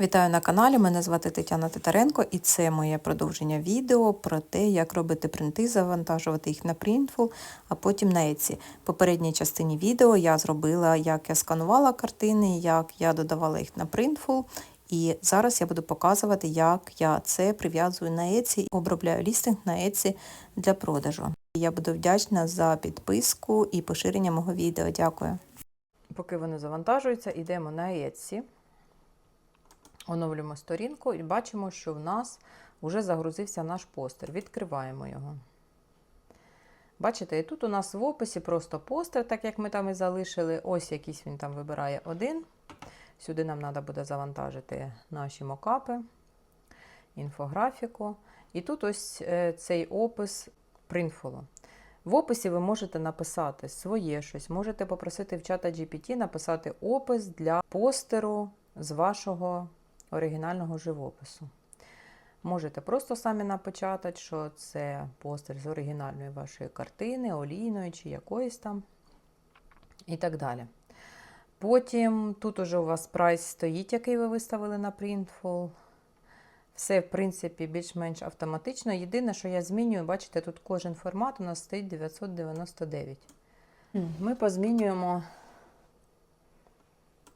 Вітаю на каналі, мене звати Тетяна Титаренко і це моє продовження відео про те, як робити принти, завантажувати їх на Printful, а потім на Etsy. В попередній частині відео я зробила, як я сканувала картини, як я додавала їх на Printful. І зараз я буду показувати, як я це прив'язую на Etsy, обробляю лістинг на Etsy для продажу. Я буду вдячна за підписку і поширення мого відео. Дякую. Поки вони завантажуються, йдемо на Etsy. Оновлюємо сторінку і бачимо, що в нас вже загрузився наш постер. Відкриваємо його. Бачите, і тут у нас в описі просто постер, так як ми там і залишили. Ось якийсь він там вибирає один. Сюди нам треба буде завантажити наші мокапи, інфографіку. І тут ось цей опис Printful. В описі ви можете написати своє щось, можете попросити в чата GPT написати опис для постеру з вашого оригінального живопису. Можете просто самі напечатати, що це постер з оригінальної вашої картини, олійної чи якоїсь там, і так далі. Потім тут уже у вас прайс стоїть, який ви виставили на Printful. Все, в принципі, більш-менш автоматично. Єдине, що я змінюю, бачите, тут кожен формат у нас стоїть 999. Ми позмінюємо,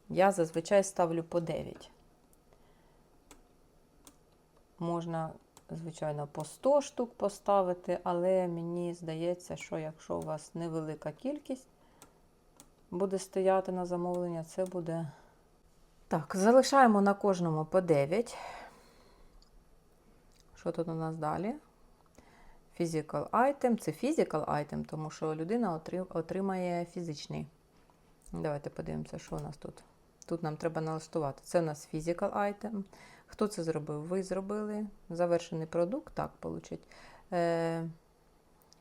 я зазвичай ставлю по 9. Можна, звичайно, по 100 штук поставити, але мені здається, що якщо у вас невелика кількість буде стояти на замовлення, це буде. Так, залишаємо на кожному по 9. Що тут у нас далі? Physical item. Це physical item, тому що людина отримає фізичний. Давайте подивимося, що у нас тут. Тут нам треба налаштувати. Це у нас physical item. Хто це зробив? Ви зробили. Завершений продукт, так, получить.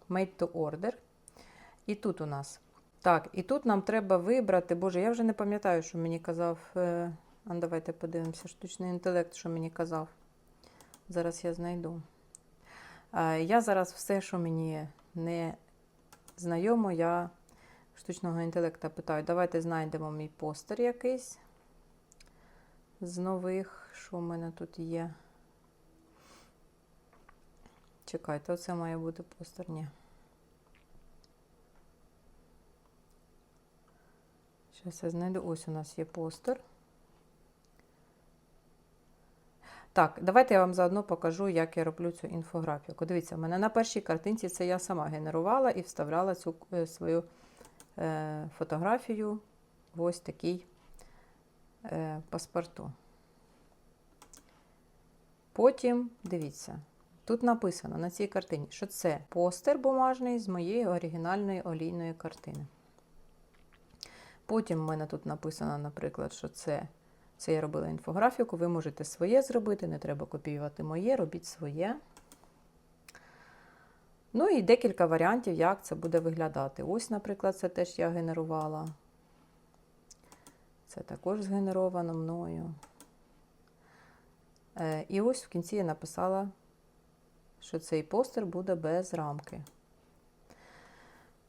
Made to order. І тут у нас. Так, і тут нам треба вибрати. Боже, я вже не пам'ятаю, що мені казав. А давайте подивимося, штучний інтелект, що мені казав. Зараз я знайду. Я зараз все, що мені не знайомо, я штучного інтелекта питаю. Давайте знайдемо мій постер якийсь з нових, що в мене тут є. Чекайте, оце має бути постер, ні. Зараз я знайду. Ось у нас є постер. Так, давайте я вам заодно покажу, як я роблю цю інфографіку. Дивіться, в мене на першій картинці це я сама генерувала і вставляла цю е, свою е, фотографію в ось такий паспорту. Потім, дивіться, тут написано на цій картині, що це постер бумажний з моєї оригінальної олійної картини. Потім в мене тут написано, наприклад, що це це я робила інфографіку, ви можете своє зробити, не треба копіювати моє, робіть своє. Ну і декілька варіантів, як це буде виглядати. Ось, наприклад, це теж я генерувала. Це також згенеровано мною. Е, і ось в кінці я написала, що цей постер буде без рамки.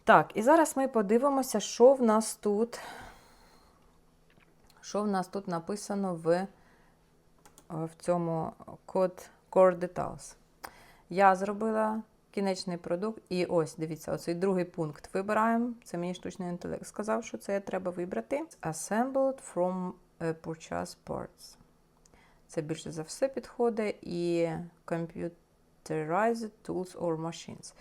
Так, і зараз ми подивимося, що в нас тут. Що в нас тут написано в в цьому код Core Details. Я зробила кінечний продукт, і ось, дивіться, оцей другий пункт вибираємо. Це мені штучний інтелект сказав, що це треба вибрати. Assembled from purchase parts. Це більше за все підходить. І Computerized Tools or Machines.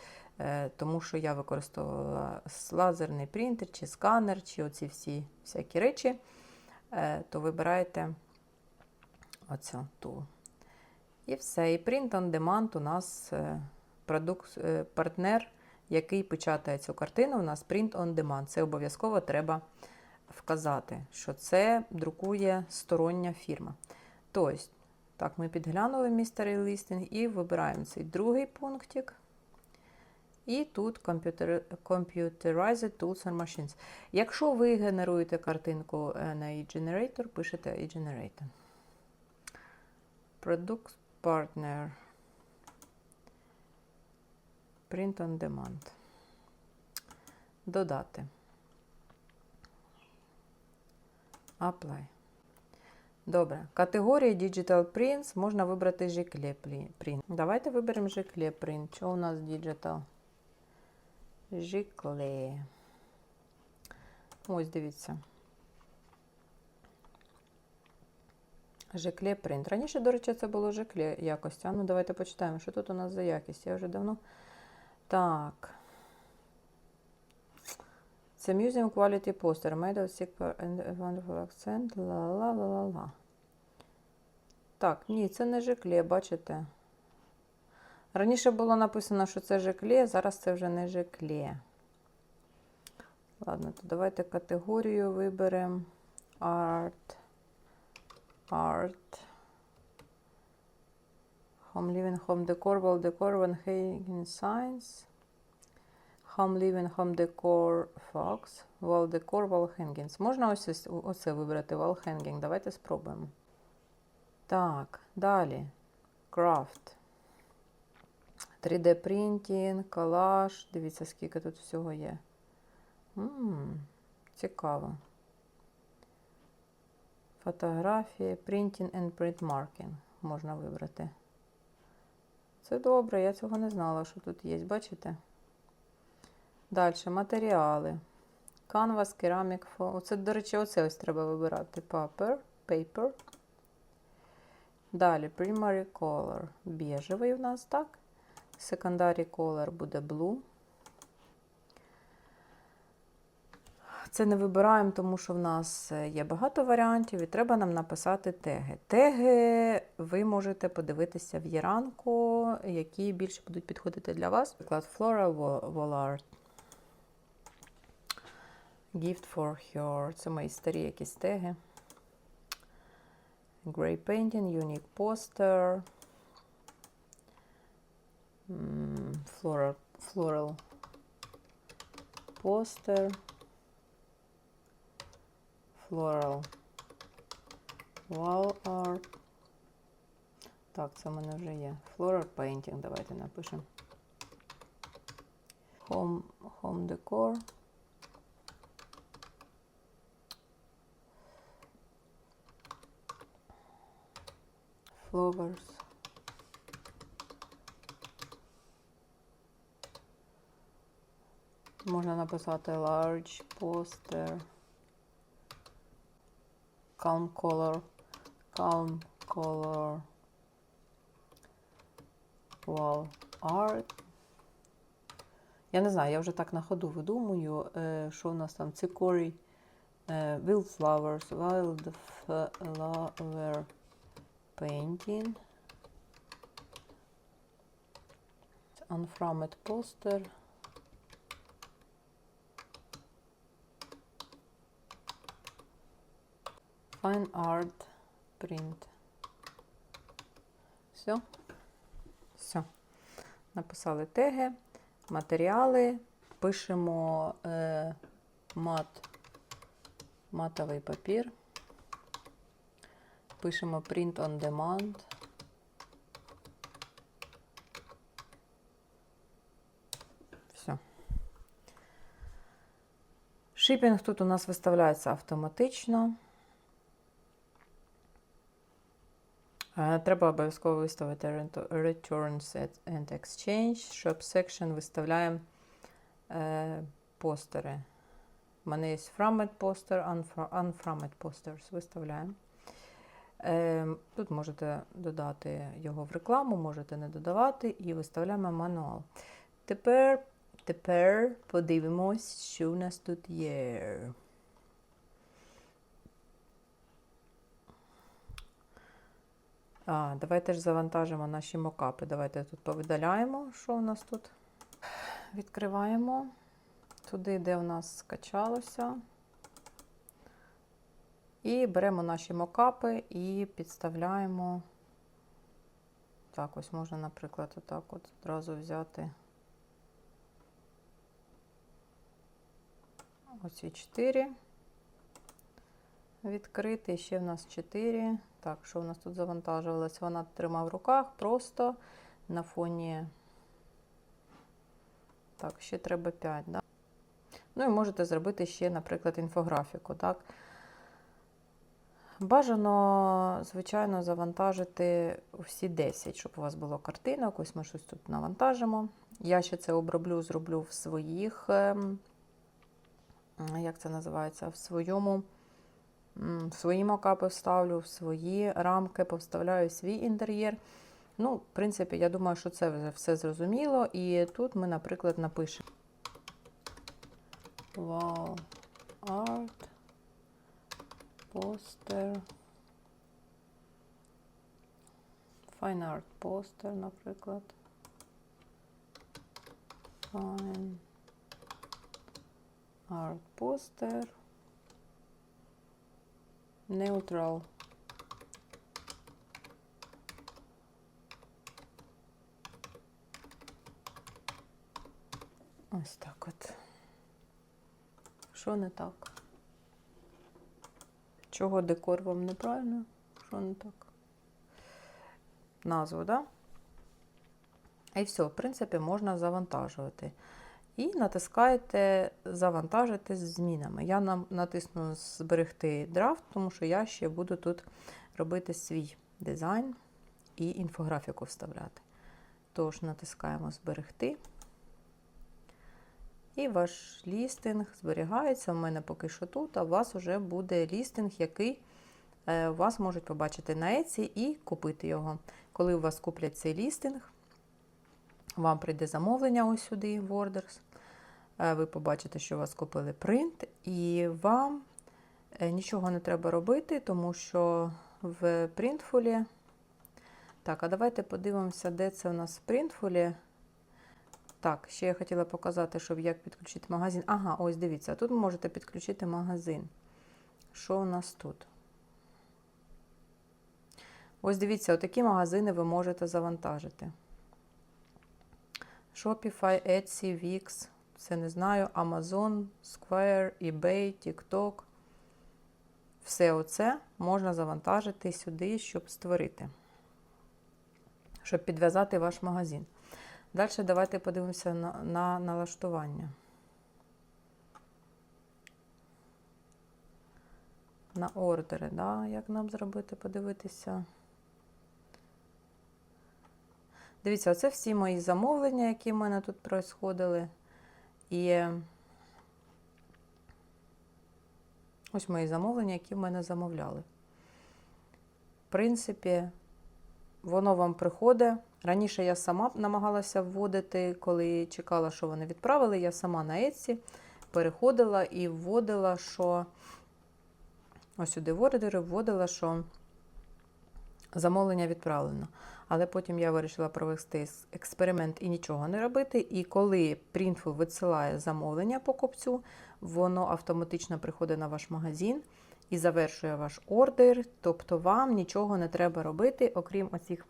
Тому що я використовувала лазерний принтер, чи сканер, чи оці всі всякі речі. То вибираєте оцю ту. І все. І Print on Demand у нас продукт, партнер, який печатає цю картину, у нас Print on Demand. Це обов'язково треба вказати, що це друкує стороння фірма. Тобто, так, ми підглянули містерий листинг і вибираємо цей другий пунктик. І тут Computerized Tools and Machines. Якщо ви генеруєте картинку на eGenerator, пишете eGenerator. Product Partner. Print on Demand. Додати. Apply. Добре. Категорії Digital Prints можна вибрати Жикле Print. Давайте виберемо Жикле Print. Що у нас Digital? Жикле. Ось дивіться. Жикле Print. Раніше, до речі, це було Жикле якось. А ну давайте почитаємо, що тут у нас за якість. Я вже давно. Так. Це Museum Quality Poster made of thick and wonderful accent. Ла-ла-ла-ла-ла. Так, ні, це не жикле, бачите? Раніше було написано, що це жикле, зараз це вже не жикле. Ладно, то давайте категорію виберемо. Art. Art. Home living, home decor, wall decor, Van Hagen signs. Home living, home decor, Fox. Wall decor, wall hangings. Можна ось оце вибрати wall hanging. Давайте спробуємо. Так, далі. Крафт. 3D принтінг, колаж. Дивіться, скільки тут всього є. м цікаво. Фотографії, printing and print marking можна вибрати. Це добре, я цього не знала, що тут є. Бачите? Далі матеріали. Canvas, керамік, Оце, до речі, оце ось треба вибирати. Paper, paper. Далі primary color. Біжевий у нас, так? Secondary color буде blue. Це не вибираємо, тому що в нас е, є багато варіантів, і треба нам написати теги. Теги ви можете подивитися в Єранку, які більше будуть підходити для вас. Наприклад, Floral Wall Art. Gift for her. Це мої старі якісь теги. Grey Painting, Unique Poster. Floral, floral Poster. Floral Wall Art. Так, це в мене вже є. Floral Painting, давайте напишемо. Home, home Decor. Flowers. Можна написати large poster. Calm color. Calm color. Wall art. Я не знаю, я вже так на ходу видумую, е, що в нас там цикорій, е, wildflowers, wildflower painting. Unframed poster. Fine art print. Все. Все. Написали теги, матеріали, пишемо е, мат, матовий папір. Пишемо print on demand. Все. Шипінг тут у нас виставляється автоматично. Треба обов'язково виставити rent- Return Set and Exchange. Shop Section виставляємо е, постери. У мене є Framed poster, unfra- Unframed posters виставляємо. Е, Тут можете додати його в рекламу, можете не додавати, і виставляємо мануал. Тепер, тепер подивимось, що у нас тут є. А, давайте ж завантажимо наші мокапи. Давайте тут повидаляємо, що у нас тут. Відкриваємо туди, де у нас скачалося. І беремо наші мокапи і підставляємо. Так, ось можна, наприклад, отак от одразу взяти оці 4. Відкрити. Ще в нас 4. Так, що в нас тут завантажувалось? Вона тримав в руках просто на фоні. Так, ще треба 5, да? Ну і можете зробити ще, наприклад, інфографіку, так? Бажано, звичайно, завантажити всі 10, щоб у вас було картинок. Ось ми щось тут навантажимо. Я ще це оброблю, зроблю в своїх, ем, як це називається, в своєму, свої макапи вставлю, в свої рамки, повставляю свій інтер'єр. Ну, в принципі, я думаю, що це вже все зрозуміло. І тут ми, наприклад, напишемо Wall Art Poster. Fine Art Poster, наприклад. Fine Art Poster. Neutral. Ось так от. Що не так? Чого декор вам неправильно? Що не так? Назву, да? І все, в принципі, можна завантажувати. І натискаєте завантажити з змінами. Я натисну зберегти драфт, тому що я ще буду тут робити свій дизайн і інфографіку вставляти. Тож натискаємо зберегти. І ваш лістинг зберігається. У мене поки що тут, а у вас вже буде лістинг, який е, вас можуть побачити на Etsy і купити його. Коли у вас куплять цей лістинг, вам прийде замовлення ось сюди, в Orders. Е, Ви побачите, що у вас купили принт, і вам е, нічого не треба робити, тому що в принтфулі. Так, а давайте подивимося, де це у нас в принтфулі. Так, ще я хотіла показати, щоб як підключити магазин. Ага, ось дивіться, тут ви можете підключити магазин. Що у нас тут? Ось дивіться, отакі магазини ви можете завантажити. Shopify, Etsy, Wix, це не знаю, Amazon, Square, eBay, TikTok. Все оце можна завантажити сюди, щоб створити, щоб підв'язати ваш магазин. Далі давайте подивимося на, на налаштування. На ордери, да? як нам зробити, подивитися. Дивіться, оце всі мої замовлення, які в мене тут происходили. І ось мої замовлення, які в мене замовляли. В принципі, воно вам приходить. Раніше я сама намагалася вводити, коли чекала, що вони відправили, я сама на Etsy переходила і вводила, що ось сюди в ордери вводила, що замовлення відправлено. Але потім я вирішила провести експеримент і нічого не робити. І коли Printful висилає замовлення покупцю, воно автоматично приходить на ваш магазин і завершує ваш ордер. Тобто вам нічого не треба робити, окрім оцих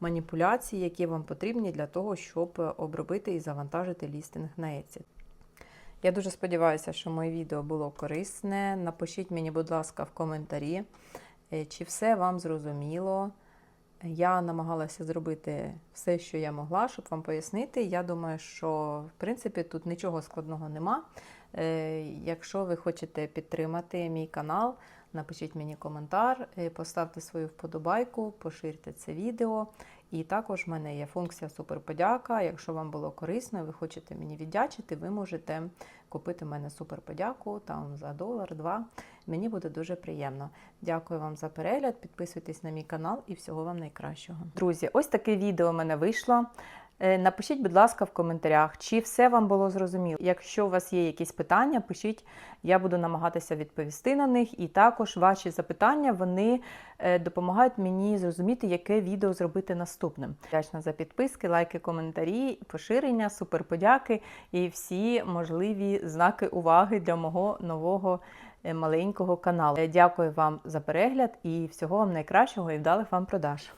маніпуляцій, які вам потрібні для того, щоб обробити і завантажити лістинг на Etsy. Я дуже сподіваюся, що моє відео було корисне. Напишіть мені, будь ласка, в коментарі, е, чи все вам зрозуміло. Я намагалася зробити все, що я могла, щоб вам пояснити. Я думаю, що в принципі тут нічого складного нема. Е, якщо ви хочете підтримати мій канал, напишіть мені коментар, е, поставте свою вподобайку, поширте це відео. І також в мене є функція суперподяка. Якщо вам було корисно, і ви хочете мені віддячити, ви можете купити в мене суперподяку там за долар, два. Мені буде дуже приємно. Дякую вам за перегляд. Підписуйтесь на мій канал і всього вам найкращого. Друзі, ось таке відео в мене вийшло. Е, Напишіть, будь ласка, в коментарях, чи все вам було зрозуміло. Якщо у вас є якісь питання, пишіть, я буду намагатися відповісти на них. І також ваші запитання вони е, допомагають мені зрозуміти, яке відео зробити наступним. Вдячна за підписки, лайки, коментарі, поширення, суперподяки і всі можливі знаки уваги для мого нового маленького каналу. Дякую вам за перегляд і всього вам найкращого і вдалих вам продаж.